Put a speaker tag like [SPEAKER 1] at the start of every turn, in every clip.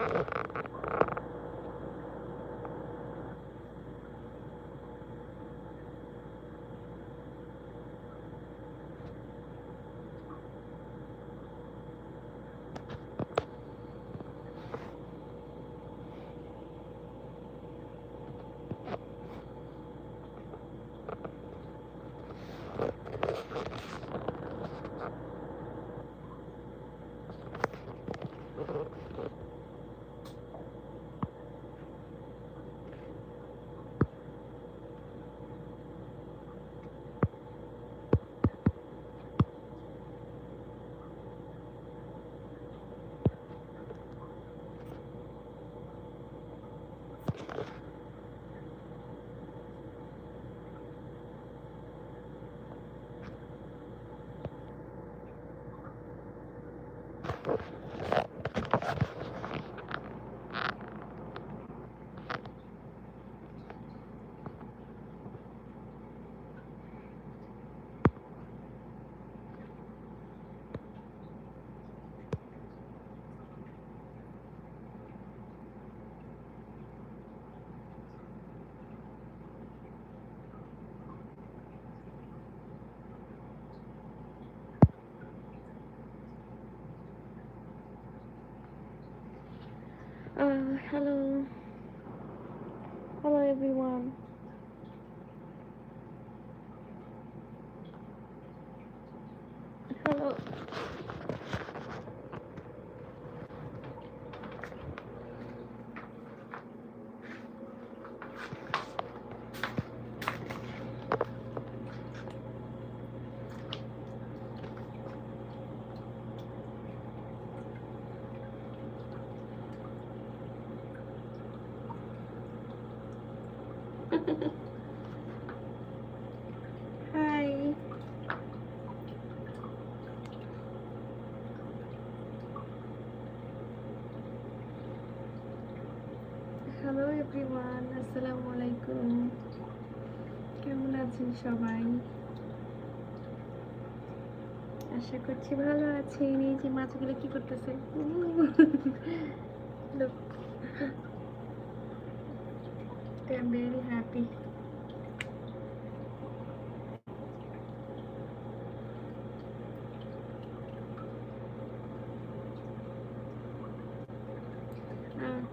[SPEAKER 1] Ha ha ha. Hello. Hello, everyone. Hi. Hello everyone আসসালামু আলাইকুম কেমন আছেন সবাই? আশা করছি ভালো আছেন। এই যে মাছগুলো কি করতেছে? I'm are very happy.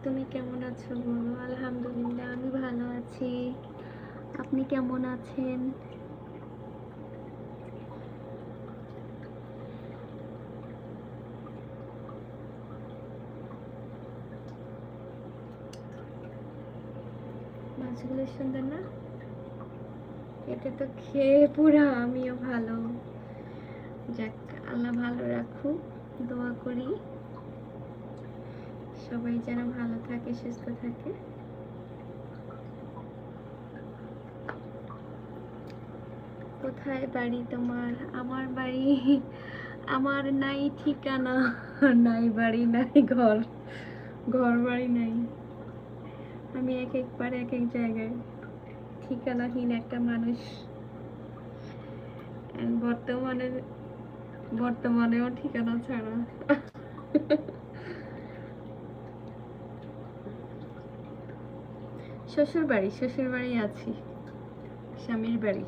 [SPEAKER 1] তুমি কেমন আছো বলো? আলহামদুলিল্লাহ, আমি ভালো আছি। আপনি কেমন আছেন? মাছগুলো সুন্দর না এটা তো খেয়ে পুরা আমিও ভালো। যাক, আল্লাহ ভালো রাখুক, দোয়া করি। সবাই যেন ভালো থাকে, সুস্থ থাকে। কোথায় বাড়ি তোমার? আমার বাড়ি, আমার নাই ঠিকানা। নাই বাড়ি, নাই ঘর। ঘর বাড়ি নাই। আমি এক একবার এক এক জায়গায়। ঠিকানাহীন একটা মানুষ। বর্তমানে বর্তমানেও ঠিকানা ছাড়া। শ্বশুর বাড়ি শ্বশুর বাড়ি আছি। স্বামীর বাড়ি।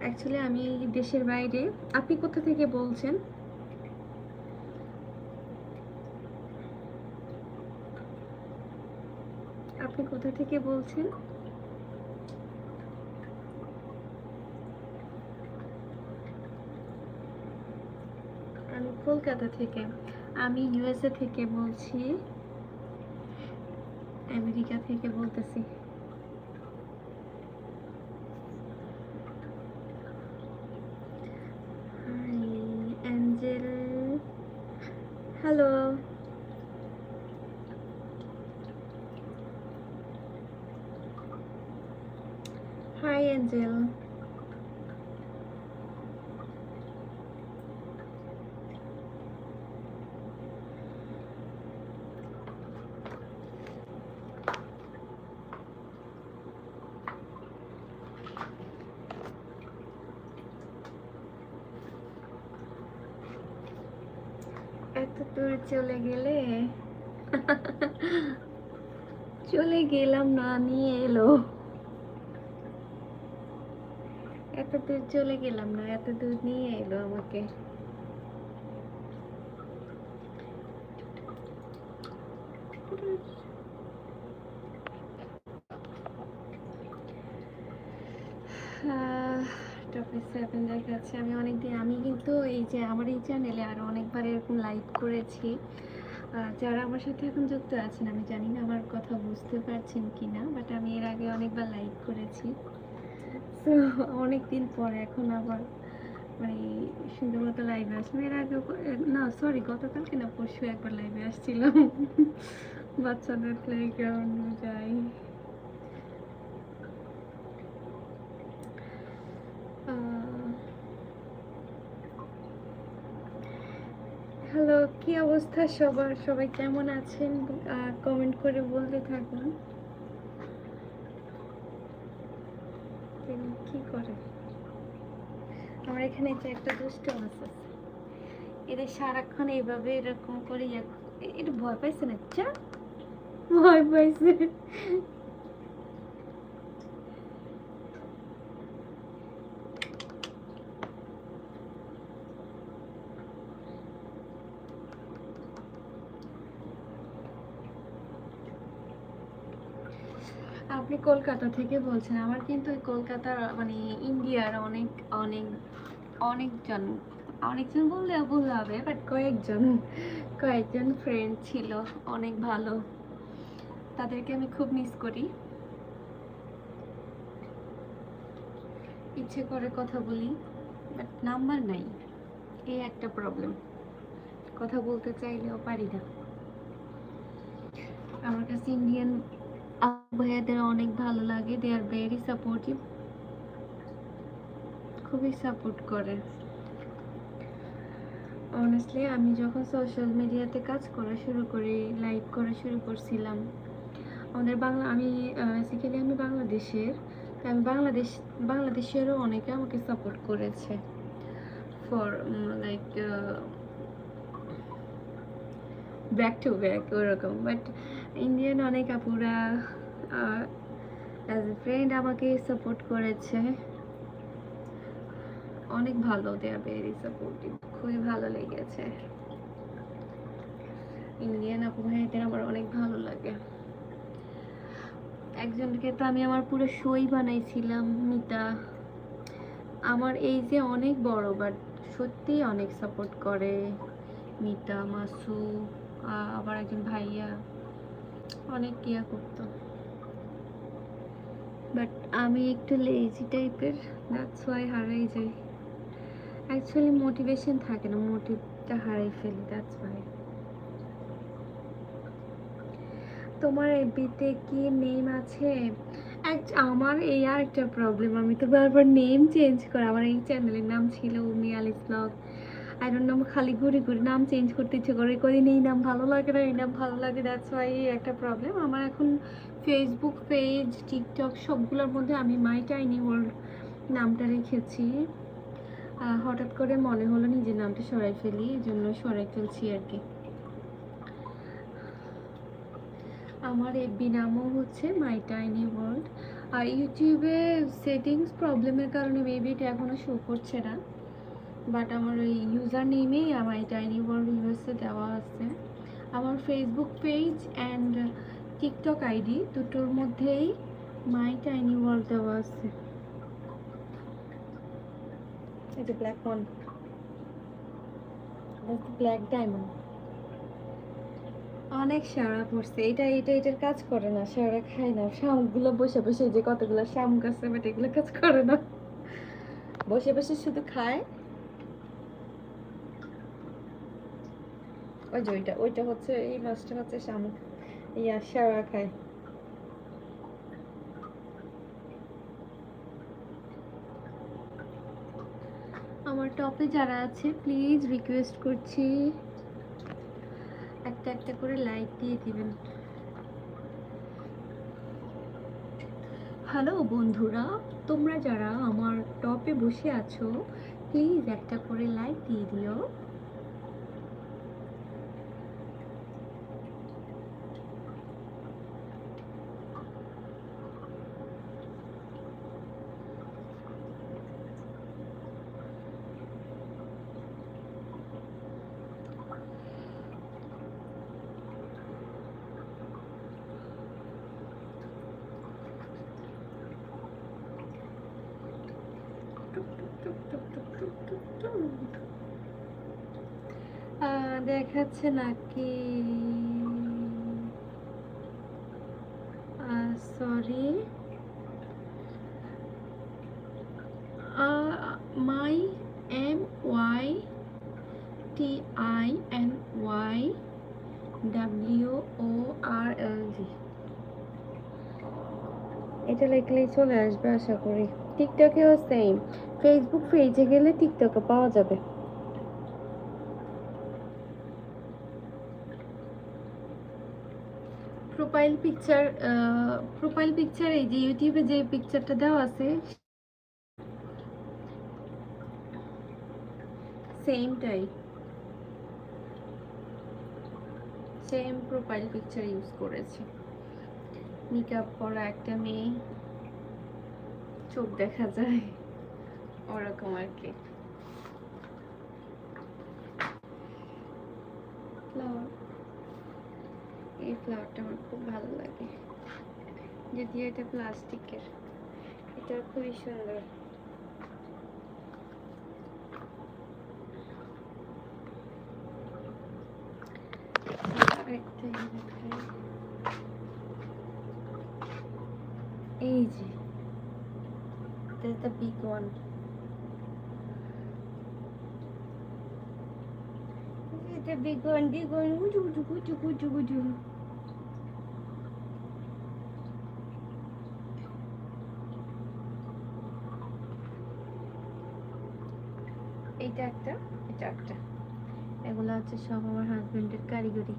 [SPEAKER 1] অ্যাকচুয়ালি আমি দেশের বাইরে। আপনি কোথা থেকে বলছেন আপনি কোথা থেকে বলছেন? আমি কলকাতা থেকে। আমি ইউএসএ থেকে বলছি। আমেরিকা থেকে বলতেছি hi angel hello hi angel এত দূর চলে গেলে? চলে গেলাম না, নিয়ে এলো। এত দূর চলে গেলাম না, এত দূর নিয়ে এলো আমাকে। টপিক সেভেন দেখাচ্ছে আমি অনেকদিন, আমি কিন্তু এই যে আমার এই চ্যানেলে আরও অনেকবার এরকম লাইভ করেছি। যারা আমার সাথে এখন যুক্ত আছেন, আমি জানি না আমার কথা বুঝতে পারছেন কি না বাট আমি এর আগে অনেকবার লাইভ করেছি। তো অনেকদিন পরে এখন আবার মানে সুন্দর মতো লাইভে আসলাম। এর আগে না সরি গতকালকে না, পরশু একবার লাইভে আসছিলাম। বাচ্চাদের প্লে গ্রাউন্ড যাই হ্যালো কি অবস্থা সবার? সবাই কেমন আছেন? কমেন্ট করে বলতে থাকুন। কি করে? আমার এখানে যে একটা দুষ্ট আছে। এদের সারাক্ষণ এইভাবে এরকম করে এটা ভয় পাইছে না? চা ভয় পাইছে। আপনি কলকাতা থেকে বলছেন, আমার কিন্তু কলকাতার মানে ইন্ডিয়ার অনেক অনেক, অনেকজন অনেকজন বললে ভুল হবে বাট কয়েকজন কয়েকজন ফ্রেন্ড ছিল, অনেক ভালো। তাদেরকে আমি খুব মিস করি। ইচ্ছে করে কথা বলি বাট নাম্বার নাই। এই একটা প্রবলেম কথা বলতে চাইলেও পারি না। আমার কাছে ইন্ডিয়ান ভাইয়াদের অনেক ভালো লাগে। দে আর ভেরি সাপোর্টিভ খুবই সাপোর্ট করে। অনেস্টলি আমি যখন সোশ্যাল মিডিয়াতে কাজ করা শুরু করি লাইভ করা শুরু করছিলাম, আমাদের বাংলা, আমি বেসিক্যালি আমি বাংলাদেশের আমি বাংলাদেশ, বাংলাদেশেরও অনেকে আমাকে সাপোর্ট করেছে। For like back to back ওরকম। বাট ইন্ডিয়ান অনেক আপুরা অ্যাজ এ ফ্রেন্ড আমাকে সাপোর্ট করেছে। অনেক ভালো দে আর ভেরি সাপোর্টিভ খুবই ভালো লেগেছে। ইন্ডিয়ান আপু ভাইদের আমার অনেক ভালো লাগে। একজনকে তো আমি আমার পুরো সই বানাইছিলাম, মিতা। আমার এই যে অনেক বড় বাট সত্যি অনেক সাপোর্ট করে। মিতা, মাসু আবার একজন ভাইয়া। অনেক ইয়া করতো। বাট আমি একটু লেজি টাইপের দ্যাটস ওয়াই হারাই যাই। অ্যাকচুয়ালি মোটিভেশন থাকে না মোটিভটা হারাই ফেলি দ্যাটস ওয়াই তোমার এফবিতে কি নেম আছে? আমার এই আর একটা প্রবলেম আমি তো বারবার নেম চেঞ্জ করি। আমার এই চ্যানেলের নাম ছিল Umi Alice blog I don't know খালি ঘুরে ঘুরে নাম চেঞ্জ করতে ইচ্ছে করে। কদিন এই নাম ভালো লাগে না, এই নাম ভালো লাগে দ্যাটস ওয়াই একটা প্রবলেম আমার এখন ফেসবুক পেজ টিকটক সবগুলোর মধ্যে আমি মাই টাইনি ওয়ার্ল্ড নামটা রেখেছি। হঠাৎ করে মনে হলো নিজের নামটা সরাই ফেলি, এই জন্য সরাই ফেলছি আর কি। আমার এফবি নামও হচ্ছে মাই টাইনি ওয়ার্ল্ড আর ইউটিউবে সেটিংস প্রবলেমের কারণে মেবি এটা এখনও শো করছে না। বাট আমার ওই ইউজার নেমেই আমার টাইনি ওয়ার্ল্ড ইউএসএ দেওয়া আছে। আমার Facebook page and TikTok ID দুটোর মধ্যেই মাই টাইনি ওয়ার্ল্ড দেওয়া আছে। এই যে ব্ল্যাক ওয়ান ব্ল্যাক ডায়মন্ড অনেক সারা পড়ছে। এটা এটা এটার কাজ করে না সারা খায় না। শামুকগুলো বসে বসে যে কতগুলো শামুক আছে বাট এগুলো কাজ করে না। বসে বসে শুধু খায় ওই যে ওইটা ওইটা হচ্ছে এই মাছটা হচ্ছে শামুক। ইয়া সারা খায়। আমার টপে যারা আছে প্লিজ রিকোয়েস্ট করছি। একটা একটা করে লাইক দিয়ে দিবেন। হ্যালো বন্ধুরা, তোমরা যারা আমার টপে বসে আছো প্লিজ একটা করে লাইক দিয়ে দিও। দেখাচ্ছে নাকি? Sorry my M Y T I N Y W O R L G এটা লিখলেই চলে আসবে, আশা করি। টিকটকেও সেম ফেসবুক পেজে গেলে টিকটকে পাওয়া যাবে। প্রোফাইল পিকচার প্রোফাইল পিকচার এই যে ইউটিউবে যে পিকচারটা দেওয়া আছে সেমটাই সেম প্রোফাইল পিকচার ইউজ করেছি। মেকআপ করা একটা মেয়ে। চোখ দেখা যায়। ওরকম আর কি। ফ্লাওয়ার এই ফ্লাওয়ারটা আমার খুব ভালো লাগে। যদিও এটা প্লাস্টিকের। এটা খুবই সুন্দর। এই যে। This is the big one. This is the big one, big one. Uju, uju, uju, uju, uju. এইটা একটা এটা একটা এগুলো হচ্ছে সব আমার হাজবেন্ডের কারিগরি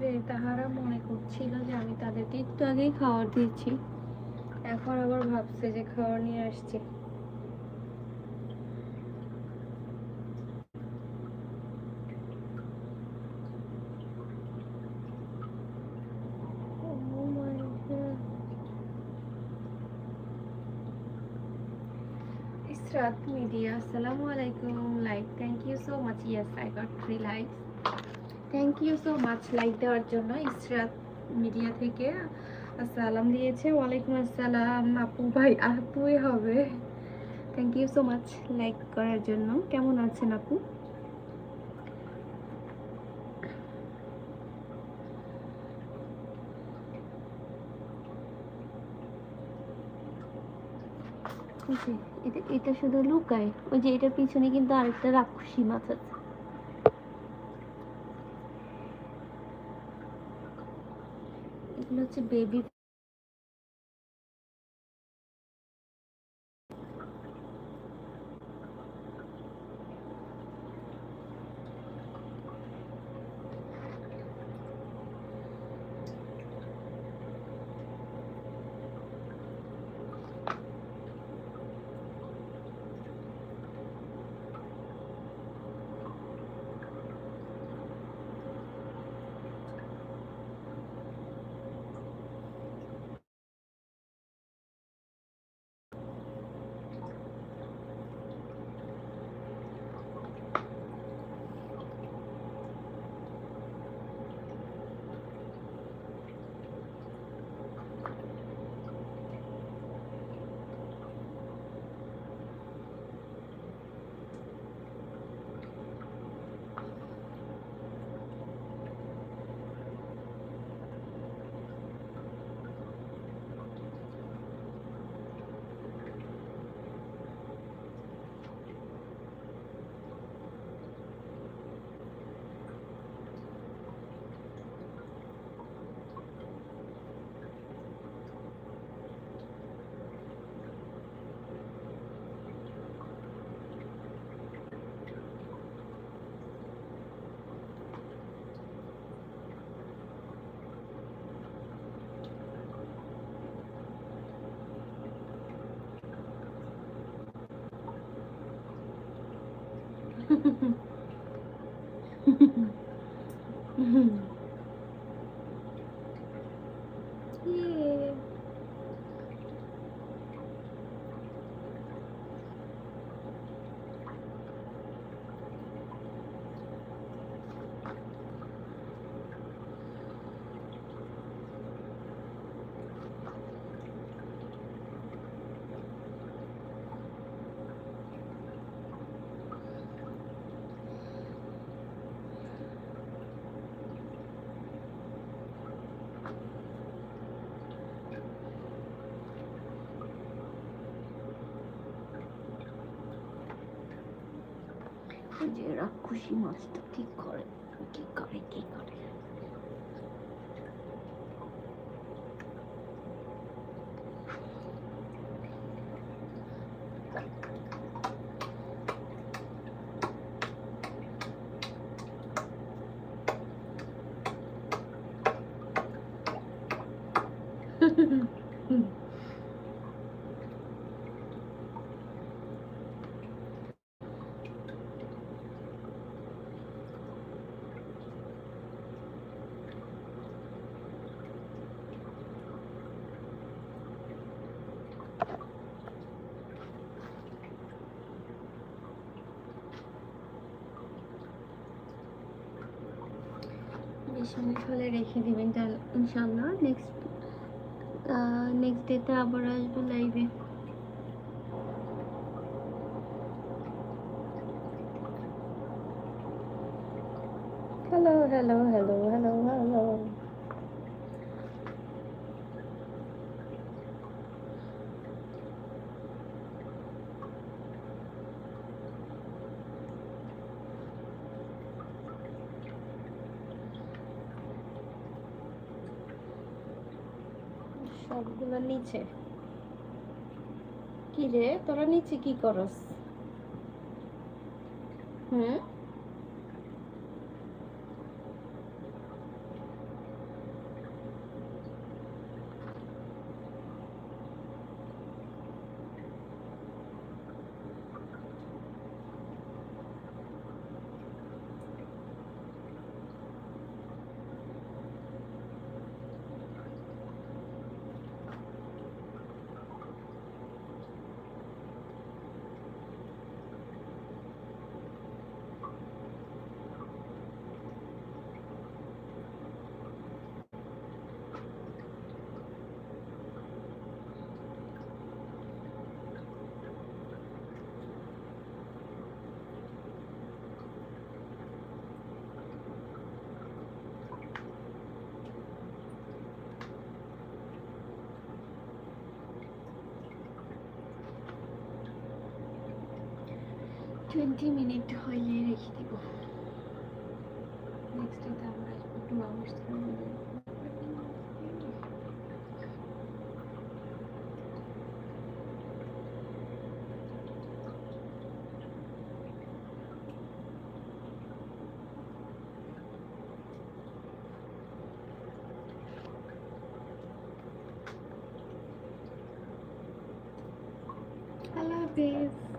[SPEAKER 1] ওরে তাহারা মনে করছিল যে আমি তাদেরকে একটু আগেই খাবার দিয়েছি এখন আবার ভাবছে যে খাবার নিয়ে আসছে Oh. Israt Media, Assalamu. Like, thank you so much. Yes, I got three likes. Thank you so much like দেওয়ার জন্য, ইসরাত মিডিয়া থেকে। সালাম দিয়েছে, ওয়ালাইকুম আসসালাম। আপু ভাই, আপুই হবে। Thank you so much like করার জন্য। কেমন আছেন আপু? এটা এটা শুধু লুকায়, ওই যে এটার পিছনে কিন্তু আরেকটা রাক্ষসী মাছ আছে এগুলো হচ্ছে বেবি Mm-hmm. ওই যে রাক্ষসী মাছটা ঠিক করে কি করে কি করে বিশ মিনিট হলে রেখে দিবেন তাহলে ইনশাল্লাহ নেক্সট নেক্সট ডেতে আবার আসব লাইভে হ্যালো হ্যালো হ্যালো সবগুলো নিচে। কি রে? তোরা নিচে কি করস? হুম? টোয়েন্টি মিনিট হইলে রেখে দিব। নেক্সট ডেতে আমরা একটু টু